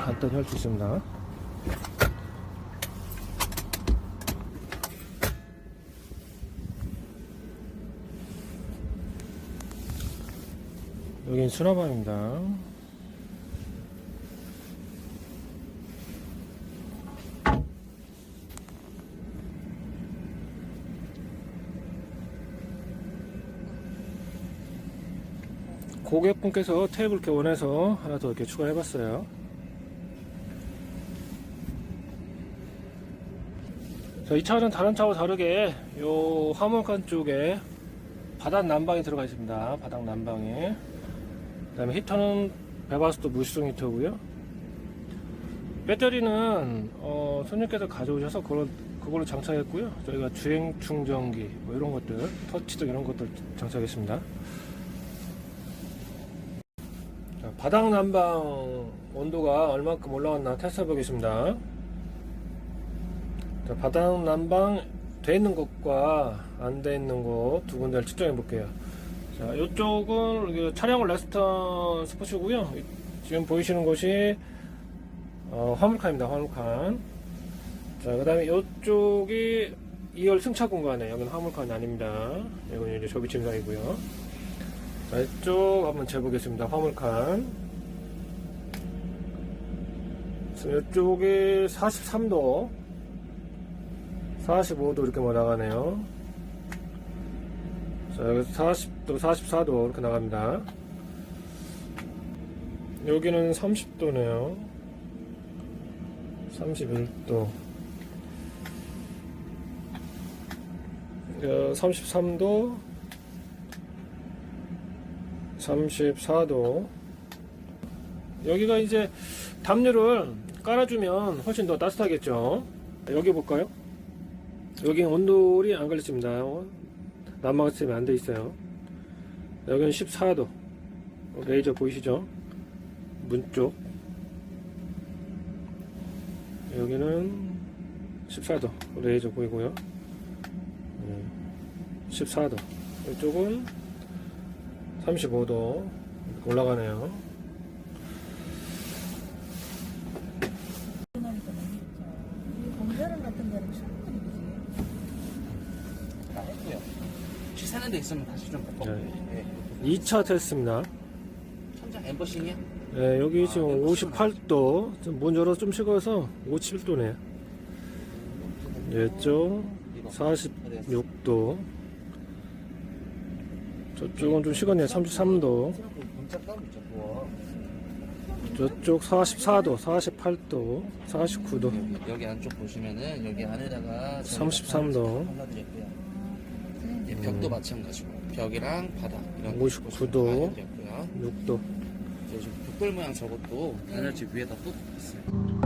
이렇게 간단히 할 수 있습니다. 여긴 수납함입니다. 고객분께서 테이블 이렇게 원해서 하나 더 이렇게 추가해봤어요. 자, 이 차는 다른 차와 다르게 요 화물칸 쪽에 바닥 난방이 들어가 있습니다. 바닥 난방에. 그 다음에 히터는 배바스도 무시성 히터고요. 배터리는 어, 손님께서 가져오셔서 그걸, 그걸로 장착했고요. 저희가 주행 충전기 뭐 이런 것들, 터치등 이런 것들 장착했습니다. 자, 바닥 난방 온도가 얼마큼 올라왔나 테스트 해 보겠습니다. 자, 바닥 난방 돼 있는 것과 안 돼 있는 것 두 군데를 측정해 볼게요. 자, 이쪽은 차량을 레스턴 스포츠고요. 이- 지금 보이시는 곳이 어, 화물칸입니다. 화물칸. 자, 그 다음에 이쪽이 2열 승차 공간에 여기는 화물칸이 아닙니다. 이건 이제 조비 침상이고요. 자, 이쪽 한번 재보겠습니다. 화물칸. 이쪽이 43도, 45도 이렇게 뭐 나가네요. 자, 여기 40도, 44도 이렇게 나갑니다. 여기는 30도네요. 31도. 33도, 34도. 여기가 이제 담요를 깔아주면 훨씬 더 따뜻하겠죠. 여기 볼까요? 여기 온돌이 안 걸렸습니다. 난방가 시스템이 안 돼 있어요. 여기는 14도. 레이저 보이시죠? 문 쪽. 여기는 14도. 레이저 보이고요. 네, 14도. 이쪽은 35도 올라가네요. 공자랑 같은 데는 충분히 그지. 다 했고요. 데 있으면 다시 좀 바꿔. 네. 네. 2차 테스트입니다. 천장 엠버싱이야? 네, 여기 지금 58도, 문 열어서 좀 식어서 57도네요. 이쪽 46도. 저쪽은 좀 식었네요. 33도. 문자 따로 있죠, 그거. 저쪽 44도, 48도, 49도, 여기 안쪽 보시면은 여기 안에다가 33도. 예, 벽도 마찬가지고 벽이랑 바닥 이런 59도. 고 6도. 지금 벽돌 모양 저것도 단열재 위에다 또 있어요.